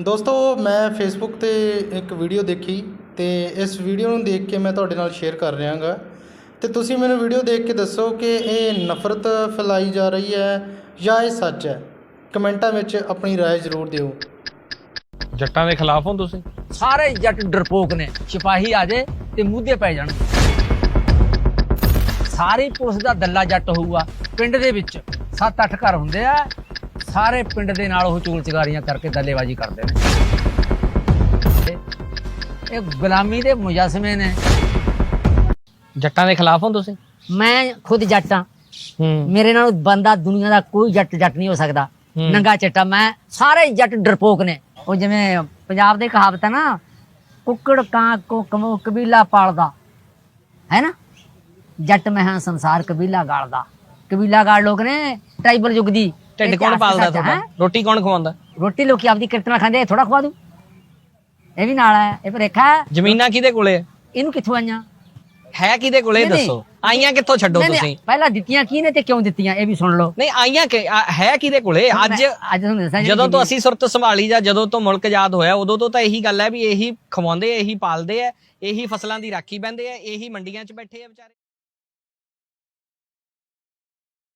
ਦੋਸਤੋ ਮੈਂ ਫੇਸਬੁੱਕ ਤੇ ਇੱਕ ਵੀਡੀਓ ਦੇਖੀ ਤੇ ਇਸ ਵੀਡੀਓ ਨੂੰ ਦੇਖ ਕੇ ਮੈਂ ਤੁਹਾਡੇ ਨਾਲ ਸ਼ੇਅਰ ਕਰ ਰਿਹਾ ਹਾਂ ਤੇ ਤੁਸੀਂ ਮੈਨੂੰ ਵੀਡੀਓ ਦੇਖ ਕੇ ਦੱਸੋ ਕਿ ਇਹ ਨਫ਼ਰਤ ਫੈਲਾਈ ਜਾ ਰਹੀ ਹੈ ਜਾਂ ਇਹ ਸੱਚ ਹੈ ਕਮੈਂਟਾਂ ਵਿੱਚ ਆਪਣੀ رائے ਜ਼ਰੂਰ ਦਿਓ ਜੱਟਾਂ ਦੇ ਖਿਲਾਫ ਹੋ ਤੁਸੀਂ ਸਾਰੇ ਜੱਟ ਡਰਪੋਕ ਨੇ ਸਿਪਾਹੀ ਆ ਜੇ ਤੇ ਮੂਧੇ ਪੈ ਜਾਣ ਸਾਰੀ ਪੁਲਿਸ ਦਾ ਦੱਲਾ ਜੱਟ ਹੋਊਗਾ ਪਿੰਡ ਦੇ ਵਿੱਚ 7-8 ਘਰ ਹੁੰਦੇ ਆ ਸਾਰੇ ਪਿੰਡ ਦੇ ਨਾਲ ਉਹ ਚੂਲ ਚਗਾਰੀਆਂ ਕਰਕੇ ਦੱਲੇਬਾਜ਼ੀ ਕਰਦੇ ਨੇ। ਇਹ- ਗੁਲਾਮੀ ਦੇ ਮੁਜਸਮੇ ਨੇ। ਜੱਟਾਂ ਦੇ ਖਿਲਾਫ ਹੋ ਤੁਸੀਂ? ਮੈਂ ਖੁਦ ਜੱਟ ਹਾਂ। ਹੂੰ। ਮੇਰੇ ਨਾਲ ਬੰਦਾ ਦੁਨੀਆ ਦਾ ਕੋਈ ਜੱਟ ਜੱਟ ਨਹੀਂ ਹੋ ਸਕਦਾ। ਹੂੰ। ਨੰਗਾ ਚੱਟਾ। ਮੈਂ ਸਾਰੇ ਜੱਟ ਡਰਪੋਕ ਨੇ। ਉਹ ਜਿਵੇਂ ਪੰਜਾਬ ਦੇ ਕਹਾਵਤ ਹੈ ਨਾ ਕੁੱਕੜ ਕਾਂ ਕੋ ਕਮੋ ਕਬੀਲਾ ਪਾਲਦਾ। ਹੈ ਨਾ? ਜੱਟ ਮੈਂ ਹਾਂ ਸੰਸਾਰ ਕਬੀਲਾ ਗਾਲਦਾ। ਕਬੀਲਾ ਗਾਲ ਲੋਕ ਨੇ ਟ੍ਰਾਈਬਲ ਯੁੱਗ ਦੀ। ਢਿੱਡ ਕੌਣ ਪਾਲਦਾ। ਤੁਹਾਡਾ? ਰੋਟੀ ਕੌਣ ਖਵਾਉਂਦਾ? ਰੋਟੀ ਲੋਕੀ ਆਪਦੀ ਕਿਰਤ ਨਾਲ ਖਾਂਦੇ ਥੋੜਾ ਖਵਾ ਦੂ। ਇਹ ਵੀ ਨਾਲ ਹੈ ਇਹ ਭਰੇਖਾ ਜ਼ਮੀਨਾਂ ਕਿਹਦੇ ਕੋਲੇ ਹੈ? ਇਹਨੂੰ ਕਿੱਥੋਂ ਆਈਆਂ? ਹੈ ਕਿਹਦੇ ਕੋਲੇ। ਦੱਸੋ। ਆਈਆਂ ਕਿੱਥੋਂ ਛੱਡੋ ਤੁਸੀਂ? ਪਹਿਲਾਂ ਦਿੱਤੀਆਂ ਕੀ ਨੇ ਤੇ ਕਿਉਂ ਦਿੱਤੀਆਂ? ਇਹ ਵੀ ਸੁਣ ਲਓ। ਨਹੀਂ ਆਈਆਂ ਕਿ ਹੈ ਕਿਹਦੇ ਕੋਲੇ? ਅੱਜ ਅੱਜ ਤੁਹਾਨੂੰ ਦੱਸਾਂ ਜਦੋਂ ਤੋਂ ਅਸੀਂ ਸੁਰਤ ਸੰਭਾਲੀ ਜਾਂ ਜਦੋਂ ਤੋਂ ਮੁਲਕ ਆਜ਼ਾਦ ਹੋਇਆ ਉਦੋਂ ਤੋਂ ਤਾਂ ਇਹੀ ਗੱਲ ਹੈ ਵੀ ਇਹੀ ਖਵਾਉਂਦੇ ਇਹੀ ਪਾਲਦੇ ਆ ਇਹੀ ਫਸਲਾਂ ਦੀ ਰਾਖੀ ਬੰਦੇ ਆ ਇਹੀ ਮੰਡੀਆਂ 'ਚ ਬੈਠੇ ਆ ਵਿਚਾਰੇ।